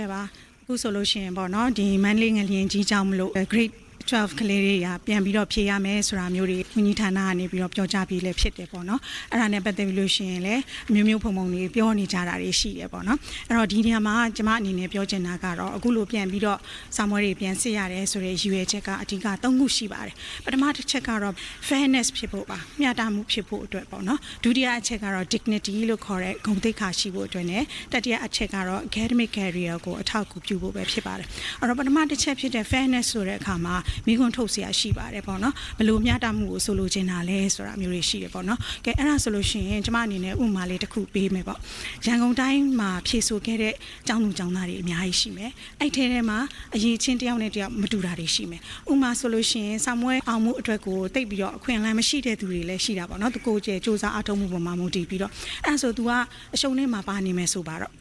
ကဲ့ပါအခုဆိုလို့ရှိရင်ပေါ့နော်ဒီမန္တလေးငလျင်ကြီးကြောင့်မလို့ grade 12ကလေးတွေကပြန်ပြီးတော့ဖြေရမယ်ဆိုတာမျိုးတွေဝန်ကြီးဌာနကနေပြီးတော့ပြောကြားပြီးလည်းဖြစ်တယ်ပေါ့နော်အဲ့ဒါနဲ့ပတ်သက်ပြီးလို့ရှိရင်လည်းအမျိုးမျိုးဖုံဖုံတွေပြောနေကြတာတွေရှိတယ်ပေါ့နော်အဲ့တော့ဒီနေရာမှာကျမအနေနဲ့ပြောချင်တာကတော့အခုလိုပြန်ပြီးတော့စာမွေးတွေပြန်စစ်ရတယ်ဆိုတဲ့ရည်ရွယ်ချက်ကအဓိက၃ခုရှိပါတယ်ပထမတစ်ချက်ကတော့ fairness ဖြစ်ဖို့ပါမျှတမှုဖြစ်ဖို့အတွက်ပေါ့နော်ဒုတိယအချက်ကတော့ dignity လို့ခေါ်တဲ့ဂုဏ်သိက္ခာရှိဖို့အတွက် ਨੇ တတိယအချက်ကတော့ academic career ကိုအထောက်အကူပြုဖို့ပဲဖြစ်ပါတယ်အဲ့တော့ပထမတစ်ချက်ဖြစ်တဲ့ fairness ဆိုတဲ့အခါမှာမိခွန်းထုတ်เสียရှိပါတယ်ပေါ့နော်ဘယ်လို့မျှတမှုကိုဆိုလိုချင်တာလဲဆိုတာမျိုးတွေရှိတယ်ပေါ့နော်ကဲအဲ့ဒါဆိုလို့ရှိရင်ကျမအနေနဲ့ဥပမာလေးတစ်ခုပေးမယ်ပေါ့ရန်ကုန်တိုင်းမှာဖြည့်ဆို့ခဲ့တဲ့ကျောင်းသူကျောင်းသားတွေအများကြီးရှိမယ်အဲ့ထဲထဲမှာအရေးချင်းတစ်ယောက်နဲ့တစ်ယောက်မတူတာတွေရှိမယ်ဥပမာဆိုလို့ရှိရင်ဆာမွဲအောင်မှုအတွက်ကိုတိတ်ပြီးတော့အခွင့်အလမ်းမရှိတဲ့သူတွေလည်းရှိတာပေါ့နော်တကိုယ်ကျဲစူးစမ်းအထောက်မှုပေါ်မှာမူတည်ပြီးတော့အဲ့ဒါဆို तू ကအရှုံးထဲမှာပါနေမယ်ဆိုပါတော့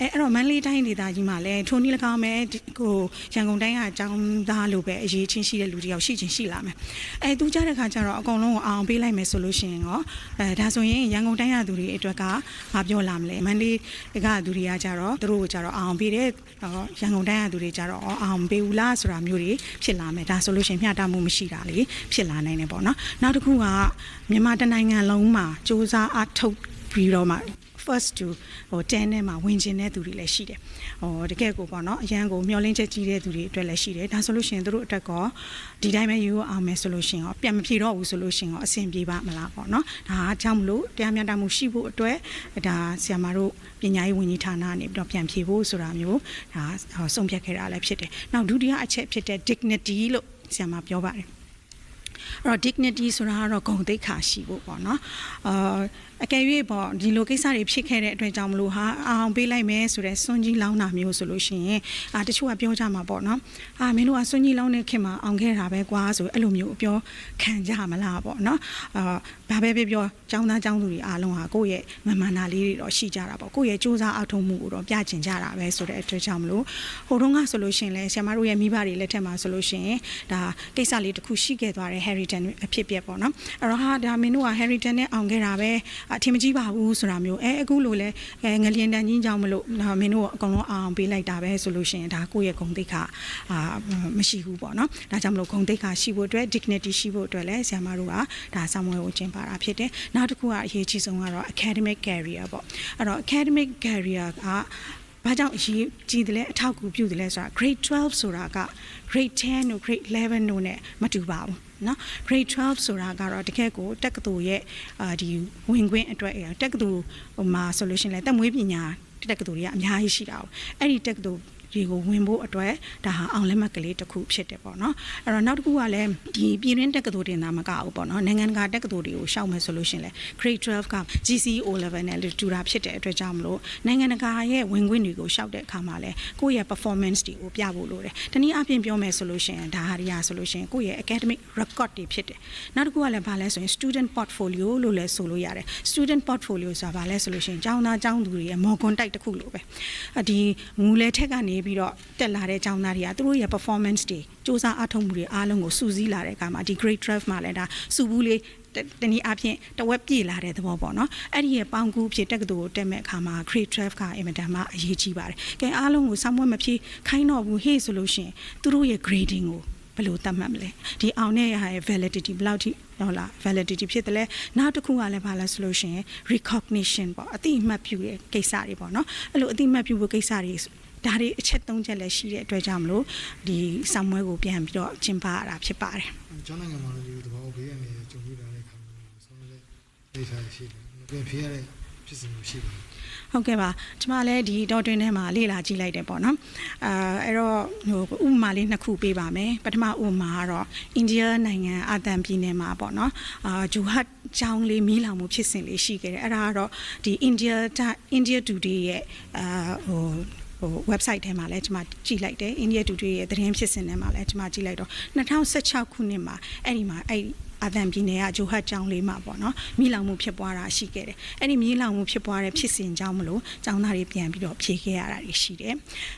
အဲအဲ့တော့မန္တလေးတိုင်းဒေသကြီးမှာလည်းထိုနည်း၎င်းပဲဒီကိုရန်ကုန်တိုင်းကအကြောင်းသားလိုပဲအရေးချ င်းရှိတဲ့လူတစ်ယောက်ရှိချင်းရှိလာမယ်အဲသူကြတဲ့ခါကျတော့အကုန်လုံးကိုအောင်ပေးလိုက်မယ်ဆိုလို့ရှိရင်ရောအဲဒါဆိုရင်ရန်ကုန်တိုင်းကသူတွေအတွက်ကမပြောလာမလဲမန္တလေးကသူတွေကကြတော့သူတို့ကကြတော့အောင်ပေးတဲ့ရန်ကုန်တိုင်းကသူတွေကြတော့အောင်ပေးဘူးလားဆိုတာမျိုးတွေဖြစ်လာမယ်ဒါဆိုလို့ရှိရင်မျှတမှုမရှိတာလေဖြစ်လာနိုင်တယ်ပေါ့နော်နောက်တစ်ခုကမြန်မာတနိုင်ငံလုံးမှာစူးစမ်းအထုတ်ပြီးတော့မှ first to ဟို10နဲ့မှာဝင်ကျင်တဲ့သူတွေလည်းရှိတယ်။ဟိုတကယ်ကိုပေါ့နော်အရန်ကိုမျောလင်းချက်ကြီးတဲ့သူတွေအတွက်လည်းရှိတယ်။ဒါဆိုလို့ရှိရင်တို့အတွက်ကောဒီတိုင်းပဲယူအောင်မယ်ဆိုလို့ရှိရင်ရောပြန်မဖြေတော့ဘူးဆိုလို့ရှိရင်ရောအဆင်ပြေပါမလားပေါ့နော်။ဒါကကြောင့်မလို့တရားမျှတမှုရှိဖို့အတွက်ဒါဆီယမတို့ပညာရေးဝန်ကြီးဌာနကနေပြီးတော့ပြန်ဖြေဖို့ဆိုတာမျိုးဒါဆုံးဖြတ်ခဲ့တာလည်းဖြစ်တယ်။နောက်ဒုတိယအချက်ဖြစ်တဲ့ dignity လို့ဆီယမပြောပါတယ်။ အဲ့တော့ dignity ဆိုတာကတော့ဂုဏ်သိက္ခာရှိဖို့ပေါ့နော်အာအကယ်၍ပေါ့ဒီလိုကိစ္စတွေဖြစ်ခဲ့တဲ့အတွက်ကြောင့်မလို့ဟာအောင်ပေးလိုက်မယ်ဆိုတဲ့စွန့်ကြီးလောင်းတာမျိုးဆိုလို့ရှိရင်အာတချို့ကပြောကြမှာပေါ့နော်အာမင်းတို့ကစွန့်ကြီးလောင်းတဲ့ခင်မှာအောင်ခဲ့တာပဲကွာဆိုအဲ့လိုမျိုးအပြောခံကြမလားပေါ့နော်အာဘာပဲပြောပြောចောင်းသားចောင်းသူတွေအားလုံးဟာကိုယ့်ရဲ့မမှန်တာလေးတွေတော့ရှိကြတာပေါ့ကိုယ့်ရဲ့စူးစမ်းအထောက်မှုကိုတော့ပြကျင်ကြတာပဲဆိုတဲ့အတွက်ကြောင့်မလို့ဟိုတုန်းကဆိုလို့ရှိရင်လဲဆရာမတို့ရဲ့မိဘတွေလက်ထက်မှာဆိုလို့ရှိရင်ဒါကိစ္စလေးတစ်ခုရှိခဲ့သွားတယ် Harrington အဖြစ်ပြက်ပေါ့နော်အဲ့တော့ဟာဒါမင်းတို့က Harrington နဲ့အောင်ခဲ့တာပဲအထင်မကြီးပါဘူးဆိုတာမျိုးအဲအခုလိုလဲအဲငလျင်တန်ကြီးကြောင့်မလို့ဒါမင်းတို့အကုန်လုံးအောင်ပေးလိုက်တာပဲဆိုလို့ရှိရင်ဒါကိုယ့်ရဲ့ဂုဏ်သိက္ခာအာမရှိဘူးပေါ့နော်ဒါကြောင့်မလို့ဂုဏ်သိက္ခာရှိဖို့အတွက် dignity ရှိဖို့အတွက်လဲဆရာမတို့ကဒါဆောင်းဝဲကိုကျင့်ပါတာဖြစ်တယ်နောက်တစ်ခုကအရေးကြီးဆုံးကတော့ academic career ပေါ့အဲ့တော့ academic career က ဘာကြောင့်အရေးကြီးတယ်လဲအထောက်အကူပြုတယ်လဲဆိုတာ grade 12ဆိုတာက grade 10တို့ grade 11တို့ ਨੇ မတူပါဘူးနော် grade 12ဆိုတာကတော့တကယ့်ကိုတက္ကသိုလ်ရဲ့အာဒီဝင်ခွင့်အတွက်တက္ကသိုလ်မှာဆိုလို့ရှိရင်လည်းတက်မွေးပညာတက္ကသိုလ်တွေကအများကြီးရှိတာ哦အဲ့ဒီတက္ကသိုလ် တွေကိုဝင်ဖို့အတွက်ဒါဟာအောင်လက်မှတ်ကလေးတစ်ခုဖြစ်တယ်ပေါ့နော်အဲ့တော့နောက်တစ်ခုကလည်းဒီပြည်ရင်းတက္ကသိုလ်တင်တာမကဘူးပေါ့နော်နိုင်ငံတကာတက္ကသိုလ်တွေကိုရှောက်မယ်ဆိုလို့ရှိရင်လည်း grade 12က GCE level နဲ့တူတာဖြစ်တဲ့အတွက်ကြောင့်မလို့နိုင်ငံတကာရဲ့ဝင်ခွင့်တွေကိုရှောက်တဲ့အခါမှာလည်းကိုယ့်ရဲ့ performance တွေကိုပြဖို့လိုတယ်တနည်းအားဖြင့်ပြောမယ်ဆိုလို့ရှိရင်ဒါဟာရီယာဆိုလို့ရှိရင်ကိုယ့်ရဲ့ academic record တွေဖြစ်တယ်နောက်တစ်ခုကလည်းဘာလဲဆိုရင် student portfolio လို့လည်းဆိုလို့ရတယ် student portfolio ဆိုတာဘာလဲဆိုလို့ရှိရင်ကျောင်းသားကျောင်းသူတွေရဲ့မော်ကွန်တိုက်တစ်ခုလိုပဲအဒီငူလေထက်ကနေပြီးတော့တက်လာတဲ့ကျောင်းသားတွေကသူတို့ရဲ့ performance တွေစူးစမ်းအထောက်မှုတွေအားလုံးကိုစူးစီးလာတဲ့အခါမှာဒီ grade 12မှာလည်းဒါစူဘူးလေးတနည်းအားဖြင့်တဝက်ပြေလာတဲ့သဘောပေါ့နော်အဲ့ဒီရဲ့ပေါင်းကူးဖြစ်တက္ကသိုလ်ကိုတက်မဲ့အခါမှာ grade 12ကအင်မတန်မှအရေးကြီးပါတယ်ကဲအားလုံးကိုစောင့်မွေးမဖြေခိုင်းတော့ဘူးဟေ့ဆိုလို့ရှိရင်သူတို့ရဲ့ grading ကိုဘယ်လိုသတ်မှတ်မလဲဒီအောင်တဲ့ဟာရဲ့ validity ဘယ်လောက်ထိဟုတ်လား validity ဖြစ်တယ်လဲနောက်တစ်ခုကလည်းဘာလဲဆိုလို့ရှိရင် recognition ပေါ့အတိအမှတ်ပြုတဲ့ကိစ္စတွေပေါ့နော်အဲ့လိုအတိအမှတ်ပြုဖို့ကိစ္စတွေ ဒါတွေအချက်၃ချက်လည်းရှိတဲ့အတွက်ကြောင့်မလို့ဒီဆောင်းမွဲကိုပြန်ပြီးတော့ကျင်းပရတာဖြစ်ပါတယ်ကျောင်းနိုင်ငံမှာလည်းဒီတဘာဘေးအနေနဲ့ကြုံရတဲ့အခါမှာဆောင်းတဲ့ဒေတာရှိတယ်။ပြန်ဖြေရတဲ့ဖြစ်စဉ်မျိုးရှိတယ်ဟုတ်ကဲ့ပါကျမလည်းဒီတော့တွင်းထဲမှာလေ့လာကြည့်လိုက်တယ်ပေါ့နော်အာအဲ့တော့ဟိုဥပမာလေးနှစ်ခုပေးပါမယ်ပထမဥပမာကတော့အိန္ဒိယနိုင်ငံအာသံပြည်နယ်မှာပေါ့နော်အာဂျူဟတ်ကျောင်းလေးမီးလောင်မှုဖြစ်စဉ်လေးရှိခဲ့တယ်အဲ့ဒါကတော့ဒီအိန္ဒိယအိန္ဒိယတူဒေးရဲ့အာဟို ဟို website ထဲမှာလည်းကျွန်မကြည့်လိုက်တယ် India Today ရဲ့သတင်းဖြစ်စဉ်ထဲမှာလည်းကျွန်မကြည့်လိုက်တော့2016ခုနှစ်မှာအဲ့ဒီမှာအဲ့ အာသံပြည်နယ်ကဂျိုဟတ်ကျောင်းလေးမှာပေါ့နော်မိလောင်မှုဖြစ်ပွားတာရှိခဲ့တယ်အဲ့ဒီမိလောင်မှုဖြစ်ပွားတဲ့ဖြစ်စဉ်ကြောင့်မလို့ကျောင်းသားတွေပြန်ပြီးတော့ဖြေခဲ့ရတာတွေရှိတယ်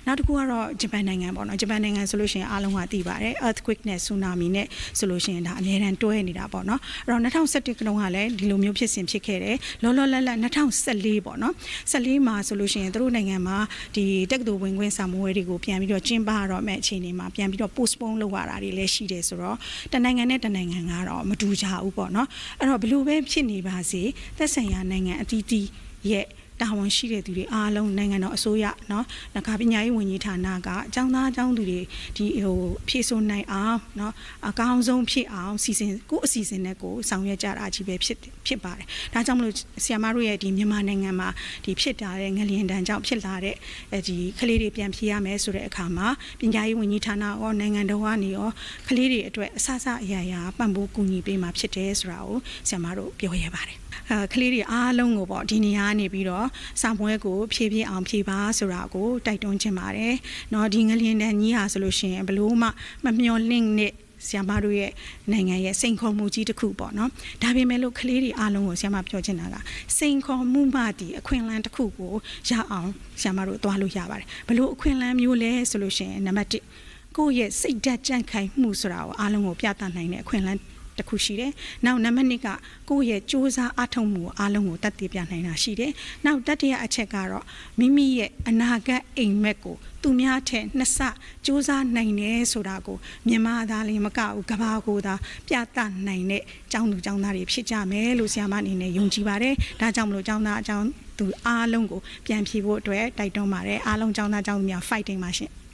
နောက်တစ်ခုကတော့ဂျပန်နိုင်ငံပေါ့နော်ဂျပန်နိုင်ငံဆိုလို့ရှိရင်အားလုံးကသိပါတယ် earthquake နဲ့ tsunami နဲ့ဆိုလို့ရှိရင်ဒါအများတန်းတွဲနေတာပေါ့နော်အဲ့တော့2011ကလုံးကလည်းဒီလိုမျိုးဖြစ်စဉ်ဖြစ်ခဲ့တယ်လောလောလတ်လတ်2014ပေါ့နော်14မှာဆိုလို့ရှိရင်သူတို့နိုင်ငံမှာဒီတက္ကသိုလ်ဝင်ခွင့်စာမေးပွဲတွေကိုပြန်ပြီးတော့ကျင်းပရတော့မယ့်အခြေအနေမှာပြန်ပြီးတော့ postpone လုပ်ရတာတွေလည်းရှိတယ်ဆိုတော့တနိုင်ငံနဲ့တနိုင်ငံကတော့မတူကြဘူးပေါ့နော်အဲ့တော့ဘယ်လိုပဲဖြစ်နေပါစေသက်ဆိုင်ရာနိုင်ငံအသီးသီးရဲ့ တာဝန်ရှိတဲ့သူတွေအားလုံးနိုင်ငံတော်အစိုးရเนาะငါပညာရေးဝန်ကြီးဌာနကအကြောင်းသားအကြောင်းသူတွေဒီဟိုဖြည့်ဆို့နိုင်အောင်เนาะအကောင်းဆုံးဖြစ်အောင်စီစဉ်ကိုယ့်အစီအစဉ်နဲ့ကိုယ်ဆောင်ရွက်ကြတာကြီးပဲဖြစ်ဖြစ်ပါတယ်။ဒါကြောင့်မလို့ဆီယမတို့ရဲ့ဒီမြန်မာနိုင်ငံမှာဒီဖြစ်တာတဲ့ငလျင်တန်းကြောင့်ဖြစ်လာတဲ့အဲဒီကလေးတွေပြန်ဖြေရမယ်ဆိုတဲ့အခါမှာပညာရေးဝန်ကြီးဌာနရောနိုင်ငံတော်ကနေရောကလေးတွေအတွက်အဆအဆအရာရာပံ့ပိုးကူညီပေးမှာဖြစ်တယ်ဆိုတာကိုဆီယမတို့ပြောရပါတယ်။အဲကလေးတွေအားလုံးကိုပေါ့ဒီနေရာကနေပြီးတော့ တော့စာမွဲကိုဖြည်းဖြည်းအောင်ဖြည်းပါဆိုတာကိုတိုက်တွန်းချင်ပါတယ်။နော်ဒီငလျင်တန်ကြီးဟာဆိုလို့ရှိရင်ဘလို့မှမမျောလင့်နဲ့ဆီယမတို့ရဲ့နိုင်ငံရဲ့စိန်ခေါ်မှုကြီးတစ်ခုပေါ့နော်ဒါပေမဲ့လို့ကလေးတွေအားလုံးကိုဆီယမပြောချင်တာကစိန်ခေါ်မှုမှဒီအခွင့်အလမ်းတစ်ခုကိုရအောင်ဆီယမတို့သွားလို့ရပါတယ်ဘလို့အခွင့်အလမ်းမျိုးလဲဆိုလို့ရှိရင်နံပါတ်1ကိုယ့်ရဲ့စိတ်ဓာတ်ကြံ့ခိုင်မှုဆိုတာကိုအားလုံးကိုပြသနိုင်တဲ့အခွင့်အလမ်း တစ်ခုရှိတယ်။နောက်နံပါတ်2ကကိုယ့်ရဲ့စ조사အထောက်မှုကိုအားလုံးကိုတတ်သိပြနိုင်တာရှိတယ်။နောက်တတိယအချက်ကတော့မိမိရဲ့အနာဂတ်အိမ်မက်ကိုသူများထက်နှစ်ဆစ조사နိုင်တယ်ဆိုတာကိုမြန်မာသားလေးမကဘူးကဘာကိုသာပြသနိုင်တဲ့ကျောင်းသူကျောင်းသားတွေဖြစ်ကြမယ်လို့ဆရာမအနေနဲ့ယုံကြည်ပါတယ်။ဒါကြောင့်မလို့ကျောင်းသားအကြောင်းသူအားလုံးကိုပြန်ဖြေဖို့အတွက်တိုက်တွန်းပါတယ်။အားလုံးကျောင်းသားကျောင်းသူများ fighting ပါရှင်။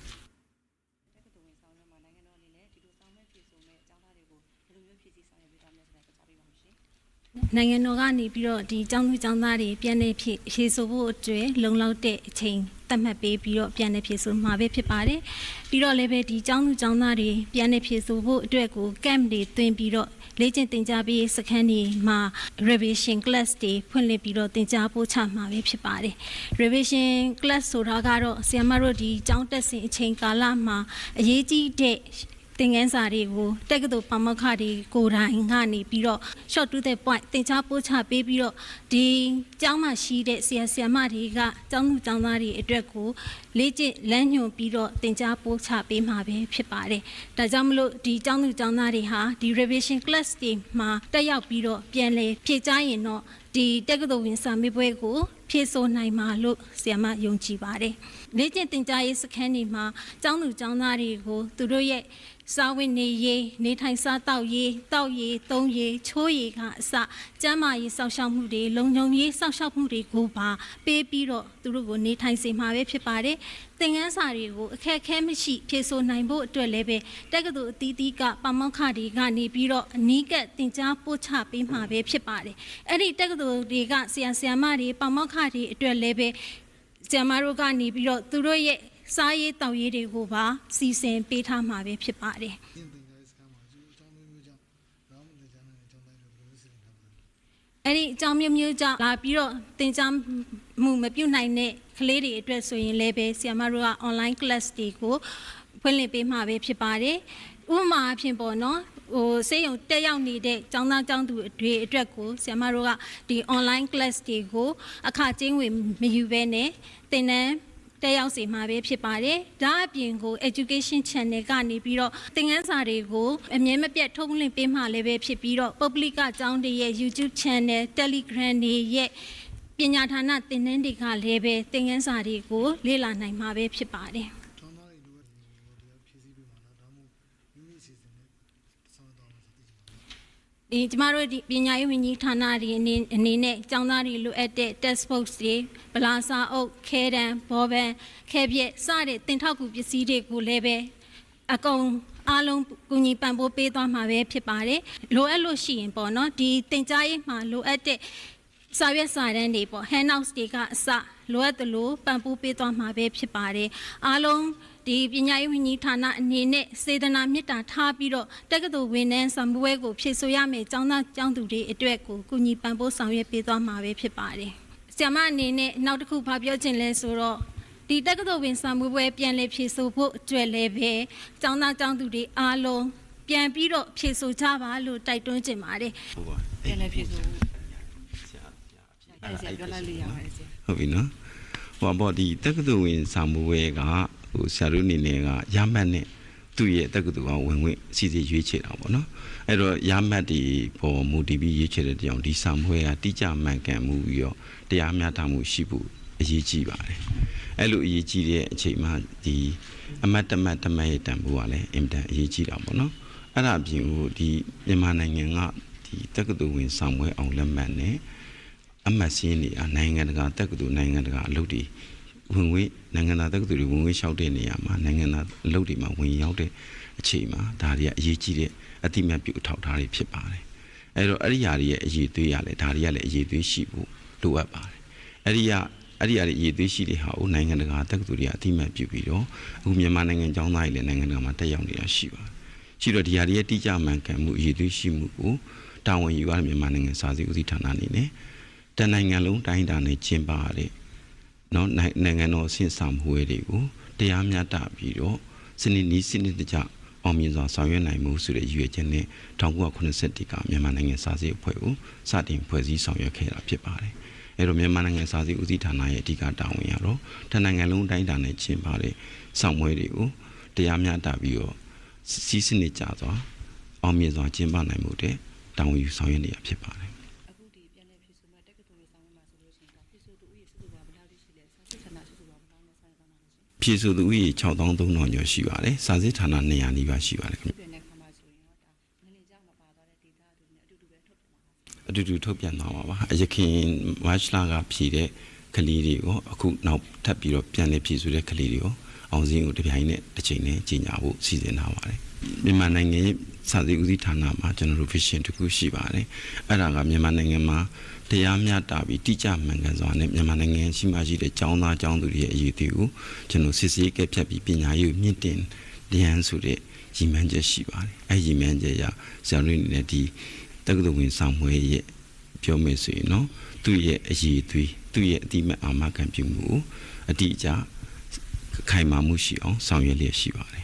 နိုင်ငံတော်ကနေပြီးတော့ဒီចောင်းသူចောင်းသားတွေပြန်နေဖြစ်ဖြေဆိုဖို့အတွက်လုံလောက်တဲ့အချိန်သတ်မှတ်ပေးပြီးတော့ပြန်နေဖြေဆိုမှာပဲဖြစ်ပါတယ်ပြီးတော့လည်းပဲဒီចောင်းသူចောင်းသားတွေပြန်နေဖြေဆိုဖို့အတွက်ကို camp တွေတွင်ပြီးတော့လေ့ကျင့်သင်ကြားပေးစခန်းတွေမှာ revision class တွေဖွင့်လှစ်ပြီးတော့သင်ကြားပို့ချမှာပဲဖြစ်ပါတယ် revision class ဆိုတာကတော့ဆရာမတို့ဒီចောင်းတက်စဉ်အချိန်ကာလမှာအရေးကြီးတဲ့ သင်ငန်းစာတွေကိုတက္ကသိုလ်ပမောက္ခတွေကိုယ်တိုင်ကနေပြီးတော့ short to the point သင်ကြားပို့ချပေးပြီးတော့ဒီကျောင်းမှာရှိတဲ့ဆရာဆရာမတွေကကျောင်းသူကျောင်းသားတွေအတွက်ကိုလေ့ကျင့်လမ်းညွှန်ပြီးတော့သင်ကြားပို့ချပေးမှာပဲဖြစ်ပါတယ်။ဒါကြောင့်မလို့ဒီကျောင်းသူကျောင်းသားတွေဟာဒီ revision class တွေမှာတက်ရောက်ပြီးတော့ပြန်လည်ဖြည့်ကြားရင်တော့ဒီတက္ကသိုလ်ဝင်စာမေးပွဲကိုဖြည့်ဆို့နိုင်မှာလို့ဆရာမယုံကြည်ပါတယ်။ လေ့ကျင့်သင်ကြားရေးစခန်းတွေမှာကျောင်းသူကျောင်းသားတွေကိုသူတို့ရဲ့စားဝင်နေရေးနေထိုင်စားတောက်ရေးတောက်ရေးသုံးရေးချိုးရေးကအစကျန်းမာရေးစောင့်ရှောက်မှုတွေလုံခြုံရေးစောင့်ရှောက်မှုတွေကိုပါပေးပြီးတော့သူတို့ကိုနေထိုင်စေမှာပဲဖြစ်ပါတယ်။သင်ခန်းစာတွေကိုအခက်အခဲမရှိဖြေဆိုနိုင်ဖို့အတွက်လည်းပဲတက္ကသိုလ်အသီးသီးကပမောက္ခတွေကနေပြီးတော့အနီးကပ်သင်ကြားပို့ချပေးမှာပဲဖြစ်ပါတယ်။အဲ့ဒီတက္ကသိုလ်တွေကဆရာဆရာမတွေပမောက္ခတွေအတွက်လည်းပဲ ဆရာမတို့ကနေပြီးတော့သူတို့ရဲ့စားရေးတောက်ရေးတွေကိုပါစီစဉ်ပေးထားမှာပဲဖြစ်ပါတယ်။ပြင်ပညာရေးစခန်းမှာအကျိုးအကြောင်းမျိုးမျိုးကြောင့်ဘာမှမသိကြနိုင်တဲ့အကြောင်းတိုင်းတွေဘယ်လိုစီစဉ်ထားပါလဲ။အဲ့ဒီအကြောင်းမျိုးမျိုးကြောင့်လာပြီးတော့သင်ကြားမှုမပြုတ်နိုင်တဲ့ကလေးတွေအတွက်ဆိုရင်လည်းပဲဆရာမတို့က online class တွေကို ဖွင့်လှစ်ပေးမှာပဲဖြစ်ပါတယ်။ဥပမာအဖြစ်ပေါ့နော်ဟိုစေယုံတက်ရောက်နေတဲ့ចောင်းသားចောင်းသူတွေအတွက်ကိုဆရာမတို့ကဒီ online class တွေကိုအခကျင်းဝင်မယူဘဲနဲ့သင်တန်းတက်ရောက်စီမှာပဲဖြစ်ပါတယ်။ဒါအပြင်ကို education channel ကနေပြီးတော့သင်ခန်းစာတွေကိုအမြဲမပြတ်ထုတ်လွှင့်ပေးမှလည်းပဲဖြစ်ပြီးတော့ပုဂ္ဂလိကအကြောင်းတွေရဲ့ YouTube channel Telegram တွေရဲ့ပညာဌာနသင်တန်းတွေကလည်းပဲသင်ခန်းစာတွေကိုလေ့လာနိုင်မှာပဲဖြစ်ပါတယ်။။ကျောင်းသားတွေလိုအပ်တဲ့ဒီလိုတရားဖြည့်ဆည်းပေးမှာလားဒါမှမဟုတ်မိမိအစီအစဉ်နဲ့ဆောင်ရွက်သွားမှာသိချင်ပါတယ် ဒီကျမတို့ဒီပညာရေးဝန်ကြီးဌာနတွေအနေအနေနဲ့ကျောင်းသားတွေလိုအပ်တဲ့ test box တွေဗလာစာအုပ်ခဲတံဘောပန်ခဲပြက်စတဲ့တင်ထောက်ကူပစ္စည်းတွေကိုလည်းပဲအကုန်အားလုံးကူညီပံ့ပိုးပေးသွားမှာပဲဖြစ်ပါတယ်လိုအပ်လို့ရှိရင်ပေါ့နော်ဒီတင်ကြားရေးမှာလိုအပ်တဲ့စာရွက်စာတမ်းတွေပေါ့ handouts တွေကအစလိုအပ်သလိုပံ့ပိုးပေးသွားမှာပဲဖြစ်ပါတယ်အားလုံး ဒီပညာရေးဝန်ကြီးဌာနအနေနဲ့စေတနာမေတ္တာထားပြီးတော့တက္ကသိုလ်ဝန်ထမ်းဆောင်ပွဲကိုဖြည့်ဆို့ရမယ်ကျောင်းသားကျောင်းသူတွေအတွက်ကိုကူညီပံ့ပိုးဆောင်ရွက်ပေးသွားမှာပဲဖြစ်ပါတယ်ဆရာမအနေနဲ့နောက်တစ်ခုဘာပြောချင်လဲဆိုတော့ဒီတက္ကသိုလ်ဝင်ဆောင်ပွဲပြန်လည်ဖြည့်ဆို့ဖို့အတွက်လည်းပဲကျောင်းသားကျောင်းသူတွေအားလုံးပြန်ပြီးတော့ဖြေဆိုကြပါလို့တိုက်တွန်းချင်ပါတယ်ဟုတ်ပါပြန်လည်းဖြစ်ဆိုဆရာဆရာအဲ့ဒါပြောလိုက်လို့ရပါတယ်ဆရာဟုတ်ပြီနော်ဟိုဘောဒီတက္ကသိုလ်ဝင်စာမိုးဝဲက ဟိုဆရာတို့အနေနဲ့ကရမတ်နဲ့သူ့ရဲ့တက္ကသိုလ်ကဝင်ဝင်စီစီရွေးချယ်တာပေါ့နော်အဲ့တော့ရမတ်ဒီပေါ်မူတည်ပြီးရွေးချယ်တဲ့တောင်ဒီစာမိုးဝဲကတိကျမှန်ကန်မှုပြီးတော့တရားမျှတမှုရှိဖို့အရေးကြီးပါတယ်အဲ့လိုအရေးကြီးတဲ့အချိန်မှာဒီအမတ်တမတ်တမတ်ရဲ့တန်ဖိုးကလည်းအင်တန်အရေးကြီးတာပေါ့နော်အဲ့ဒါအပြင်ဟိုဒီမြန်မာနိုင်ငံကဒီတက္ကသိုလ်ဝင်စာမိုးဝဲအောင်လက်မှတ်နဲ့အမတ်စင်းနေအနိုင်ငံတကာတက္ကသိုလ်နိုင်ငံတကာအလုပ်တွေ ဝင်ငွေနိုင်ငံသားတက္ကသိုလ်တွေဝင်ငွေလျှောက်တဲ့နေရာမှာနိုင်ငံသားအလုပ်တွေမှာဝင်ရောက်တဲ့အချိန်မှာဒါတွေကအရေးကြီးတဲ့အတိမတ်ပြုအထောက်အထားတွေဖြစ်ပါတယ်အဲ့တော့အဲ့ဒီဟာတွေရဲ့အရေးသွေးရလဲဒါတွေကလည်းအရေးသွေးရှိဖို့လိုအပ်ပါတယ်အဲ့ဒီကအဲ့ဒီအရေးအရေးသေးရှိတဲ့ဟာကိုနိုင်ငံတကာတက္ကသိုလ်တွေကအတိအမှတ်ပြုပြီးတော့အခုမြန်မာနိုင်ငံကျောင်းသားတွေလည်းနိုင်ငံတကာမှာတက်ရောက်နေတာရှိပါတယ်။ရှိတော့ဒီဟာတွေရဲ့တိကျမှန်ကန်မှုအရေးသေးရှိမှုကိုတာဝန်ယူရတဲ့မြန်မာနိုင်ငံစာစီဦးစီးဌာနအနေနဲ့တန်နိုင်ငံလုံးတိုင်းတာနဲ့ကျင်းပရတဲ့ နော်နိုင်ငံတော်ဆင့်ဆောင်မှုတွေကိုတရားမျှတပြီးတော့စနစ်နီးစနစ်တကျအောင်မြင်စွာဆောင်ရွက်နိုင်မှုဆိုတဲ့ရည်ရွယ်ချက်နဲ့1981ကမြန်မာနိုင်ငံစာစေးအဖွဲ့ကိုစတင်ဖွဲ့စည်းဆောင်ရွက်ခဲ့တာဖြစ်ပါတယ်။အဲတော့မြန်မာနိုင်ငံစာစေးဦးစီးဌာနရဲ့အဓိကတာဝန်ရတော့တနိုင်ငံလုံးတိုင်းတာနဲ့ကျင်းပတဲ့ဆောင်ပွဲတွေကိုတရားမျှတပြီးတော့စီးစနစ်ကြစွာအောင်မြင်စွာကျင်းပနိုင်မှုတဲ့တာဝန်ယူဆောင်ရွက်နေရဖြစ်ပါတယ်။ ဖြည့်ဆိုသူဦးရေ6300ကျော်ရှိပါတယ်စာစစ်ဌာန200နီးပါးရှိပါတယ်ခင်ဗျပြန်တဲ့ခါမှာဆိုရင်တော့ဒါနည်းနည်းကြောက်မပါသွားတဲ့ဒေတာတွေနဲ့အတူတူပဲထုတ်ပြန်ပါပါအတူတူထုတ်ပြန်သွားပါပါအရခင်မတ်လကဖြည့်တဲ့ကလေးတွေကိုအခုနောက်ထပ်ပြီးတော့ပြန်လည်ဖြည့်ဆိုတဲ့ကလေးတွေကိုအောင်စင်းကိုတပြိုင်နဲ့တစ်ချိန်နဲ့ကြီးညာဖို့စီစဉ်ထားပါတယ်မြန်မာနိုင်ငံရဲ့စာစစ်ဦးစီးဌာနမှာကျွန်တော်တို့ vision တစ်ခုရှိပါတယ်အဲ့ဒါကမြန်မာနိုင်ငံမှာ တရားမျှတပြီးတိကျမှန်ကန်စွာနဲ့မြန်မာနိုင်ငံရှိမှရှိတဲ့ចောင်းသားចောင်းသူတွေရဲ့အရေးအသွေးကိုကျွန်တော်စစ်ဆေးကဲဖြတ်ပြီးပညာရေးကိုမြင့်တင်လျံဆိုတဲ့ရည်မှန်းချက်ရှိပါတယ်အဲ့ရည်မှန်းချက်ရဆရာတို့အနေနဲ့ဒီတက္ကသိုလ်ဝင်ဆောင်မွေးရဲ့ပြောမယ်ဆိုရင်နော်သူ့ရဲ့အရေးအသွေးသူ့ရဲ့အတိမတ်အာမခံပြုမှုကိုအတိအကျခိုင်မာမှုရှိအောင်ဆောင်ရွက်လျက်ရှိပါတယ်